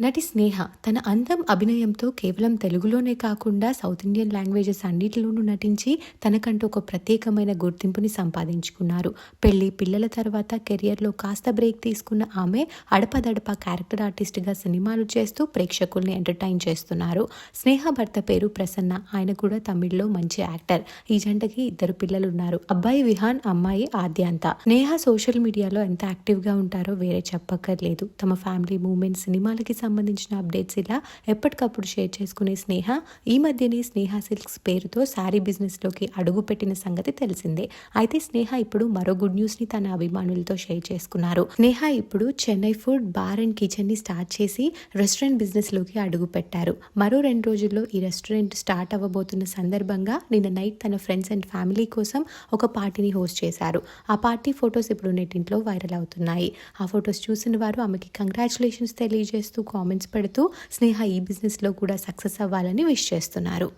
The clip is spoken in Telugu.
నటి స్నేహ తన అందం అభినయంతో కేవలం తెలుగులోనే కాకుండా సౌత్ ఇండియన్ లాంగ్వేజెస్ అన్నిటిలోనూ నటించి తనకంటూ ఒక ప్రత్యేకమైన గుర్తింపుని సంపాదించుకున్నారు. పెళ్ళి పిల్లల తర్వాత కెరియర్లో కాస్త బ్రేక్ తీసుకున్న ఆమె అడపదడప క్యారెక్టర్ ఆర్టిస్ట్గా సినిమాలు చేస్తూ ప్రేక్షకుల్ని ఎంటర్టైన్ చేస్తున్నారు. స్నేహ భర్త పేరు ప్రసన్న ఆయన కూడా తమిళ్ళో మంచి యాక్టర్. ఈ జంటకి ఇద్దరు పిల్లలు ఉన్నారు అబ్బాయి విహాన్ అమ్మాయి ఆద్యాంత. స్నేహ సోషల్ మీడియాలో ఎంత యాక్టివ్గా ఉంటారో వేరే చెప్పక్కర్లేదు. తమ ఫ్యామిలీ మూమెంట్ సినిమాలకి సంబంధించిన అప్డేట్స్ ఇలా ఎప్పటికప్పుడు షేర్ చేసుకునే స్నేహ ఈ మధ్యనే స్నేహ సిల్క్స్ పేరుతో శారీ బిజినెస్లోకి అడుగు పెట్టిన సంగతి తెలిసిందే. అయితే స్నేహ ఇప్పుడు మరో గుడ్ న్యూస్ని తన అభిమానులతో షేర్ చేసుకున్నారు. స్నేహ ఇప్పుడు చెన్నై ఫుడ్ బార్ అండ్ కిచెన్ని స్టార్ట్ చేసి రెస్టారెంట్ బిజినెస్లోకి అడుగు పెట్టారు. మరో రెండు రోజుల్లో ఈ రెస్టారెంట్ స్టార్ట్ అవ్వబోతున్న సందర్భంగా నిన్న నైట్ తన ఫ్రెండ్స్ అండ్ ఫ్యామిలీ కోసం ఒక పార్టీని హోస్ట్ చేశారు. ఆ పార్టీ ఫొటోస్ ఇప్పుడు నెట్టింట్లో వైరల్ అవుతున్నాయి. ఆ ఫొటోస్ చూసిన వారు ఆమెకి కంగ్రాచులేషన్స్ తెలియజేస్తూ కామెంట్స్ పెడుతూ స్నేహ ఈ బిజినెస్లో కూడా సక్సెస్ అవ్వాలని విష్ చేస్తున్నారు.